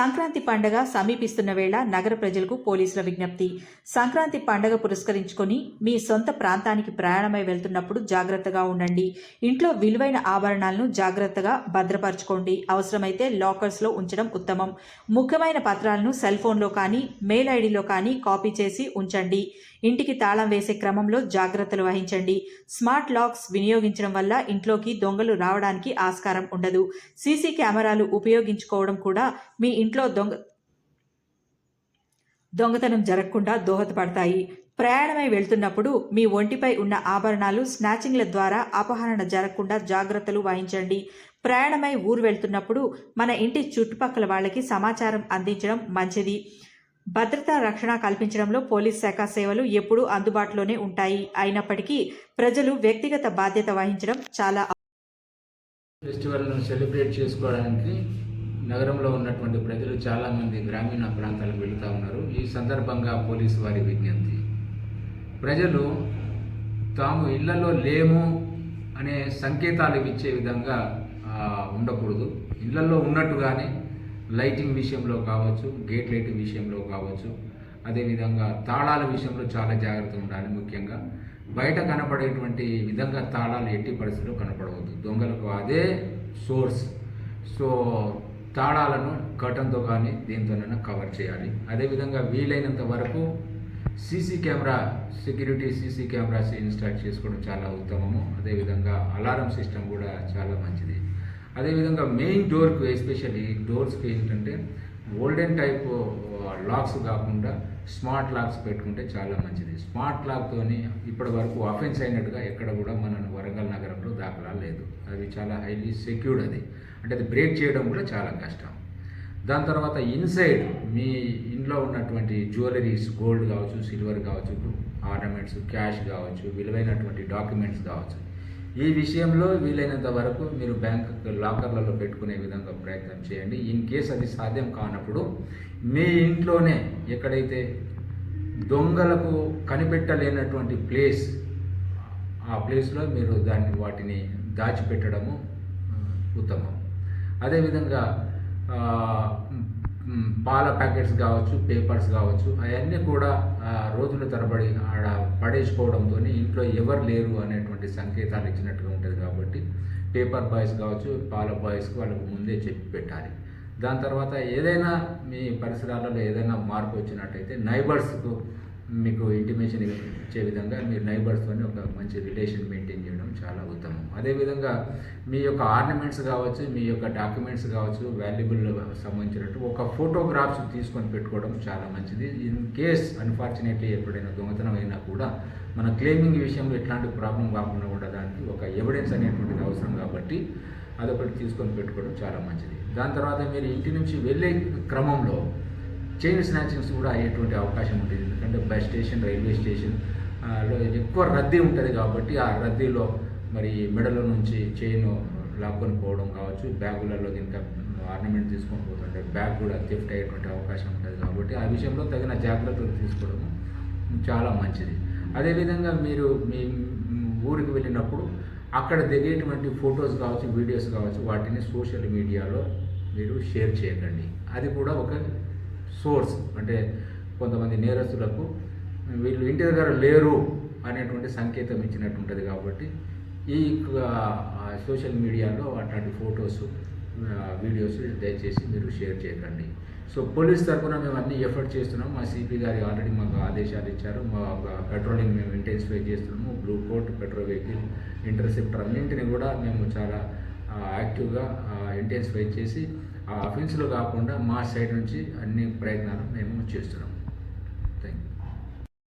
సంక్రాంతి పండగ సమీపిస్తున్న వేళ నగర ప్రజలకు పోలీసుల విజ్ఞప్తి. సంక్రాంతి పండగ పురస్కరించుకొని మీ సొంత ప్రాంతానికి ప్రయాణమై వెళ్తున్నప్పుడు జాగ్రత్తగా ఉండండి. ఇంట్లో విలువైన ఆభరణాలను జాగ్రత్తగా భద్రపరచుకోండి. అవసరమైతే లాకర్స్లో ఉంచడం ఉత్తమం. ముఖ్యమైన పత్రాలను సెల్ ఫోన్లో కానీ మెయిల్ ఐడిలో కానీ కాపీ చేసి ఉంచండి. ఇంటికి తాళం వేసే క్రమంలో జాగ్రత్తలు వహించండి. స్మార్ట్ లాక్స్ వినియోగించడం వల్ల ఇంట్లోకి దొంగలు రావడానికి ఆస్కారం ఉండదు. సీసీ కెమెరాలు ఉపయోగించుకోవడం కూడా మీ ఇంట్లో దొంగ దొంగతనం జరగకుండా దోహదపడతాయి. ప్రయాణమై వెళ్తున్నప్పుడు మీ ఒంటిపై ఉన్న ఆభరణాలు స్నాచింగ్ల ద్వారా అపహరణ జరగకుండా జాగ్రత్తలు వహించండి. ప్రయాణమై ఊరు వెళ్తున్నప్పుడు మన ఇంటి చుట్టుపక్కల వాళ్ళకి సమాచారం అందించడం మంచిది. భద్రతా రక్షణ కల్పించడంలో పోలీస్ శాఖ సేవలు ఎప్పుడూ అందుబాటులోనే ఉంటాయి. అయినప్పటికీ ప్రజలు వ్యక్తిగత బాధ్యత వహించడం చాలా ఫెస్టివల్ను సెలబ్రేట్ చేసుకోవడానికి నగరంలో ఉన్నటువంటి ప్రజలు చాలామంది గ్రామీణ ప్రాంతాలకు వెళుతూ ఉన్నారు. ఈ సందర్భంగా పోలీసు వారి విజ్ఞప్తి. ప్రజలు తాము ఇళ్ళలో లేము అనే సంకేతాలు ఇచ్చే విధంగా ఉండకూడదు. ఇళ్ళలో ఉన్నట్టుగానే లైటింగ్ విషయంలో కావచ్చు గేట్ లైటింగ్ విషయంలో కావచ్చు అదేవిధంగా తాళాల విషయంలో చాలా జాగ్రత్త ఉండాలి ముఖ్యంగా. బయట కనపడేటువంటి విధంగా తాళాలు ఎట్టి పరిస్థితుల్లో కనపడవద్దు. దొంగలకు అదే సోర్స్. సో తాళాలను కటన్తో కానీ దీంతోనైనా కవర్ చేయాలి. అదేవిధంగా వీలైనంత వరకు CC camera security CC cameras install చేసుకోవడం చాలా ఉత్తమము. అదేవిధంగా అలారం సిస్టమ్ కూడా చాలా మంచిది. అదేవిధంగా మెయిన్ డోర్కు ఎస్పెషల్లీ డోర్స్కి ఏంటంటే ఓల్డెన్ టైప్ లాక్స్ కాకుండా స్మార్ట్ లాక్స్ పెట్టుకుంటే చాలా మంచిది. స్మార్ట్ లాక్తోని ఇప్పటి వరకు అఫెన్స్ అయినట్టుగా ఎక్కడ కూడా మన వరంగల్ నగరంలో దాఖలా లేదు. అది చాలా హైలీ సెక్యూర్డ్ అది. అంటే అది బ్రేక్ చేయడం కూడా చాలా కష్టం. దాని తర్వాత ఇన్సైడ్ మీ ఇంట్లో ఉన్నటువంటి జ్యువెలరీస్ గోల్డ్ కావచ్చు సిల్వర్ కావచ్చు ఆర్నమెంట్స్ క్యాష్ కావచ్చు విలువైనటువంటి డాక్యుమెంట్స్ కావచ్చు. ఈ విషయంలో వీలైనంత వరకు మీరు బ్యాంక్ లాకర్లలో పెట్టుకునే విధంగా ప్రయత్నం చేయండి. ఇన్ కేస్ అది సాధ్యం కానప్పుడు మీ ఇంట్లోనే ఎక్కడైతే దొంగలకు కనిపెట్టలేనటువంటి ప్లేస్ ఆ ప్లేస్లో మీరు దాన్ని వాటిని దాచిపెట్టడము ఉత్తమం. అదేవిధంగా పాల ప్యాకెట్స్ కావచ్చు పేపర్స్ కావచ్చు అవన్నీ కూడా రోజుల తరబడి ఆడ పడేసుకోవడంతో ఇంట్లో ఎవరు లేరు అనేటువంటి సంకేతాలు ఇచ్చినట్టుగా ఉంటుంది కాబట్టి పేపర్ బాయ్స్ కావచ్చు పాల బాయ్స్కి వాళ్ళకు ముందే చెప్పి పెట్టాలి. దాని తర్వాత ఏదైనా మీ పరిసరాలలో ఏదైనా మార్పు వచ్చినట్టయితే నైబర్స్కు మీకు ఇంటిమేషన్ ఇచ్చే విధంగా మీరు నైబర్స్తో ఒక మంచి రిలేషన్ మెయింటైన్ చేయడం అదేవిధంగా మీ యొక్క ఆర్నమెంట్స్ కావచ్చు మీ యొక్క డాక్యుమెంట్స్ కావచ్చు వాల్యుబుల్ సంబంధించినట్టు ఒక ఫోటోగ్రాఫ్స్ తీసుకొని పెట్టుకోవడం చాలా మంచిది. ఇన్ కేస్ అన్ఫార్చునేట్లీ ఎప్పుడైనా దొంగతనం అయినా కూడా మన క్లెయిమింగ్ విషయంలో ఎట్లాంటి ప్రాబ్లం కాకుండా ఉండడానికి ఒక ఎవిడెన్స్ అనేటువంటిది అవసరం కాబట్టి అదొకటి తీసుకొని పెట్టుకోవడం చాలా మంచిది. దాని తర్వాత మీరు ఇంటి నుంచి వెళ్ళే క్రమంలో చైన్ స్నాచింగ్స్ కూడా అయ్యేటువంటి అవకాశం ఉంటుంది. ఎందుకంటే బస్ స్టేషన్ రైల్వే స్టేషన్లో ఎక్కువ రద్దీ ఉంటుంది కాబట్టి ఆ రద్దీలో మరి మెడలో నుంచి చైన్ లాక్కొని పోవడం కావచ్చు బ్యాగులలో ఇంకా ఆర్నమెంట్ తీసుకొని పోతుంటే బ్యాగ్ కూడా థెఫ్ట్ అయ్యేటువంటి అవకాశం ఉంటుంది కాబట్టి ఆ విషయంలో తగిన జాగ్రత్తలు తీసుకోవడం చాలా మంచిది. అదేవిధంగా మీరు మీ ఊరికి వెళ్ళినప్పుడు అక్కడ దిగేటువంటి ఫొటోస్ కావచ్చు వీడియోస్ కావచ్చు వాటిని సోషల్ మీడియాలో మీరు షేర్ చేయకండి. అది కూడా ఒక సోర్స్ అంటే కొంతమంది నేరస్తులకు వీళ్ళు ఇంటి దగ్గర లేరు అనేటువంటి సంకేతం ఇచ్చినట్టు ఉంటుంది కాబట్టి ఈ సోషల్ మీడియాలో అట్లాంటి ఫొటోస్ వీడియోస్ దయచేసి మీరు షేర్ చేయకండి. సో పోలీస్ తరఫున మేము అన్ని ఎఫర్ట్ చేస్తున్నాం. మా సిపి గారి ఆల్రెడీ మాకు ఆదేశాలు ఇచ్చారు. మా పెట్రోలింగ్ మేము ఇంటెన్సిఫై చేస్తున్నాము. Blue colt patrol vehicle interceptor అన్నింటిని కూడా మేము చాలా యాక్టివ్గా ఇంటెన్సిఫై చేసి ఆ అఫెన్స్లో కాకుండా మా సైడ్ నుంచి అన్ని ప్రయత్నాలు మేము చేస్తున్నాము థ్యాంక్ యూ